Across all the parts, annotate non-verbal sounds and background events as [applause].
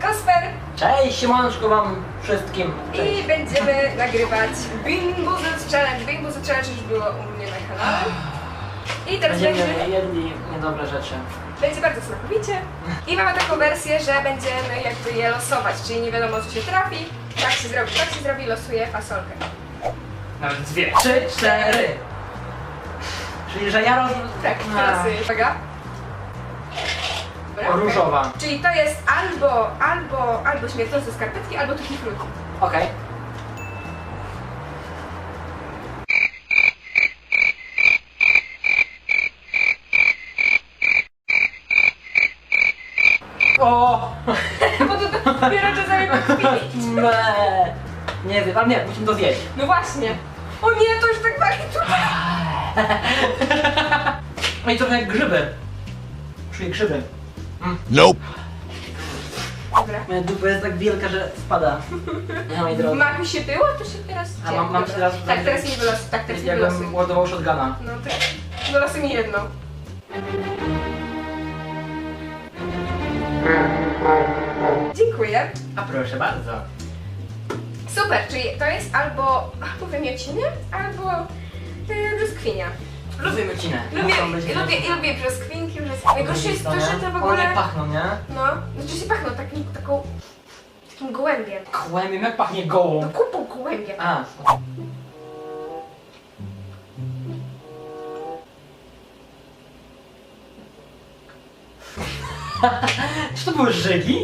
Kasper Cześć, siemanczko wam wszystkim. Cześć. i będziemy [laughs] nagrywać Bimbo Z Challenge. Bimbo Z Challenge już było u mnie na kanale. I teraz Będziemy będzie, jedli niedobre rzeczy. będzie bardzo smakowicie. I mamy taką wersję, że będziemy jakby je losować, czyli nie wiadomo co się trafi. Tak się zrobi, tak się zrobi, losuję fasolkę. Nawet dwie. Trzy, cztery. Czyli, że ja roz... Tak, A, teraz uwaga. Dobra, okej. Różowa. Czyli to jest albo, albo, albo śmierdzące skarpetki, albo tutti frutti. Okej. O! [laughs] Bo to dopiero czasami podchwilić. Me. Nie wiem, ale nie, musimy to zjeść. No właśnie. O nie, to już tak pachnie tutaj. [laughs] No i trochę jak grzyby. Czuję grzyby. Nope. Dobra. Moja dupa jest tak wielka, że spada. Ja moi drodzy. Maku się było, to się teraz A mam- mam się teraz- Tak, teraz mi wylosuj, tak, teraz mi wylosuj. Jakbym ładował shotguna. No tak. Wylosuj mi jedną. Dziękuję. A proszę bardzo. Super, czyli to jest albo, albo wymiociny, albo yy, brzoskwinia. Lubię mycinę. Lubię, lubię, lubię brzoskwinki, brzoskwinki. Najgorsze jest to, że to w ogóle... One pachną, nie? No, znaczy się pachną takim, taką, takim gołębiem. Kłębiem, jak pachnie No gołą. kupą gołębia. A. [laughs] Czy to były żygi?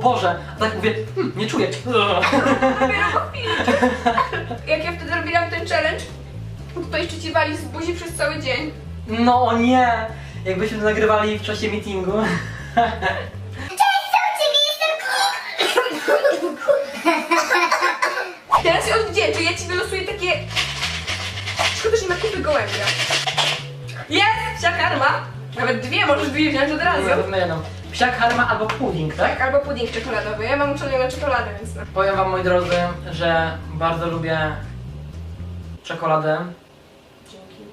Boże, a tak mówię, hm, nie czuję. Dopiero po chwili. Jak ja wtedy robiłam ten challenge, to jeszcze ci wali z buzi przez cały dzień. No o nie! Jakbyśmy to nagrywali w czasie meetingu. Teraz się odwdzięczę, ja ci wylosuję takie... Szkoda, że nie ma kupy gołębia. Jest! Psia karma. Nawet dwie, możesz dwie wziąć od razu. To jedną. Psiak harma albo pudding, tak? Tak, albo pudding czekoladowy. Ja mam uczulenie na czekoladę, więc no. Powiem wam moi drodzy, że bardzo lubię czekoladę. Dzięki.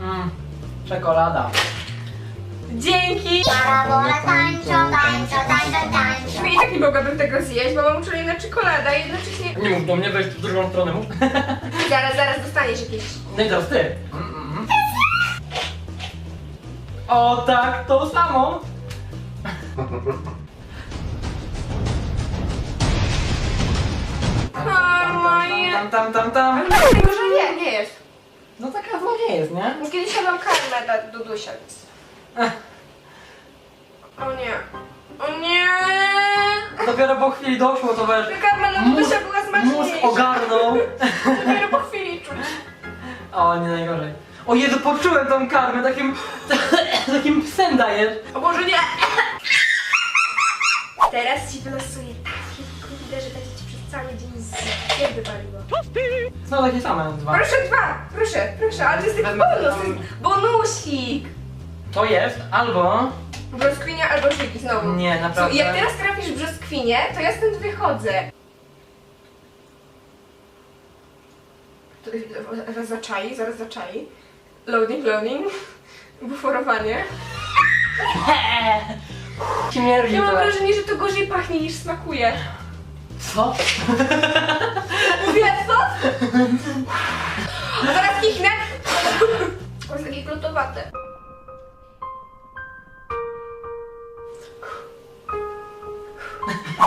Mm, czekolada. Dzięki! Parabole tańczą, tańczą, tańczą, tańczą. I tak nie mogłabym tego zjeść, bo mam uczulenie na czekoladę, a jednocześnie... Nie mów do mnie, weź w drugą stronę mów. Zaraz, zaraz dostaniesz jakieś... No i teraz ty. Mm. O tak, to samo. Karma, nie. Tam, tam, tam, tam. Dlatego, że nie, nie jest. No taka zła nie jest, nie? Bo Kiedyś jadłam karmę dla Dudusia, więc... O nie. O nie! Dopiero po chwili doszło to wiesz. Ta karma dla Dudusia była Mózg smaczniejsza. ogarnął. [laughs] Dopiero po chwili czuć. O, nie najgorzej. O Jezu, poczułem tą karmę, takim, takim psem dajesz. O Boże, nie! Teraz ci wylosuję takie kurde, że będzie ci przez cały dzień z jak wypaliło. No takie same dwa. Proszę dwa! Proszę, proszę, ale to jest taki Wezmę bonus, tam- to jest bonusik! To jest albo... Brzoskwinia albo żygi znowu. Nie, naprawdę. Jak teraz trafisz brzoskwinię, to ja stąd wychodzę. To, zaraz zaczai, zaraz zaczai. Loading, loading. Buforowanie. [laughs] Śmierdzi Ja mam to. wrażenie, że to gorzej pachnie niż smakuje. Co? [laughs] Mówię co? [laughs] A zaraz kichnę. To jest takie glutowate.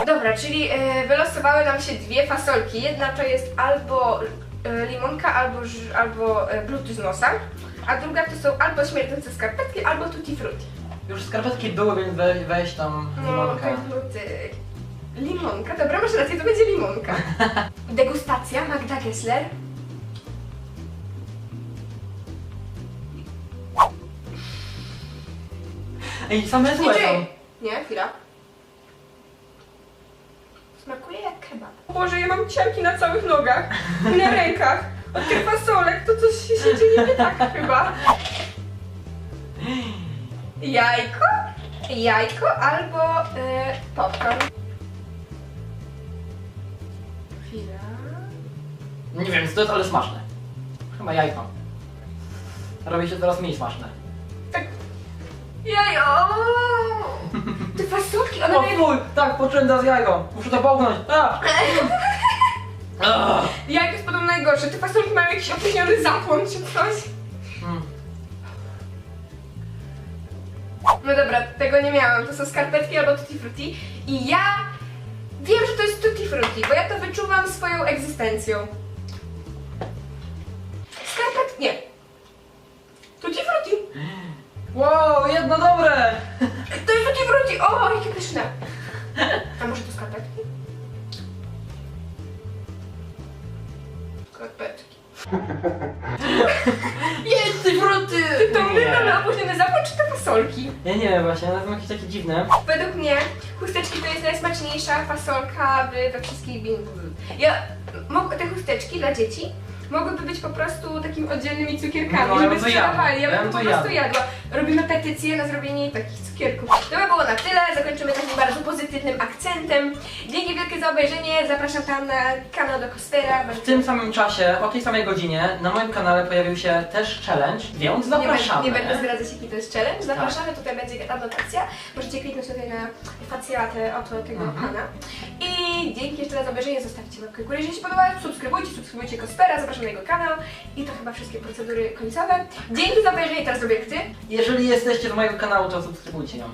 Dobra, czyli e, wylosowały nam się dwie fasolki. Jedna to jest albo limonka, albo, albo e, bluty z nosa, a druga to są albo śmierdzące skarpetki, albo tutti frutti. Już skarpetki były, więc weź, weź tam No, limonkę. te bluty. Limonka, dobra, masz rację, to będzie limonka. [laughs] Degustacja Magda Gessler. Ej, same złe Nie, są. nie, chwila. Smakuje Boże, ja mam ciarki na całych nogach i na rękach. Od tych fasolek to coś się, się dzieje nie tak chyba. Jajko? Jajko albo y, popcorn. Chwila. Nie wiem, co to jest, ale smaczne. Chyba jajko. Robi się coraz mniej smaczne. Tak. Jajo! Te fasolki, one O mają... fuj, tak, poczułem teraz jajko. Muszę to połknąć. A! A! Jajko jest podobno najgorsze. Te fasolki mają jakiś opóźniony zapłon czy coś. Mm. No dobra, tego nie miałam. To są skarpetki albo tutti frutti. I ja wiem, że to jest tutti frutti, bo ja to wyczuwam swoją egzystencją. Skarpet... nie. Tutti frutti. Wow, jedno dobre! To. O, jakie pyszne. A może to skarpetki? Skarpetki. [laughs] Jest ty fruty! To my mamy opóźniony zapłon czy te fasolki? Ja nie wiem właśnie, one są jakieś takie dziwne. Według mnie chusteczki to jest najsmaczniejsza fasolka we, we wszystkich bingów. Ja, mog, te chusteczki dla dzieci mogłyby być po prostu takimi oddzielnymi cukierkami, No, ja żeby bym to jadł. sprzedawali. Ja Ja bym bym po prostu jadł. jadła. Robimy petycję na zrobienie takich cukierków. To by było na tyle. Zakończymy takim bardzo pozytywnym akcentem. Dzięki wielkie za obejrzenie. Zapraszam tam na kanał do Kostera. W tym samym czasie, o tej samej godzinie, na moim kanale pojawił się też challenge, więc Nie będę, zapraszamy. nie będę zdradzać jaki to jest challenge. Zapraszamy, tutaj będzie anotacja. Możecie kliknąć tutaj na facjatę oto tego Mhm. pana. I dzięki jeszcze raz za obejrzenie, zostawcie łapkę w górę, jeżeli się podobało. Subskrybujcie, subskrybujcie Kospera, zapraszam na jego kanał. I to chyba wszystkie procedury końcowe. Dzięki za obejrzenie, teraz robię jak ty. Jeżeli jesteście z mojego kanału, to subskrybujcie ją.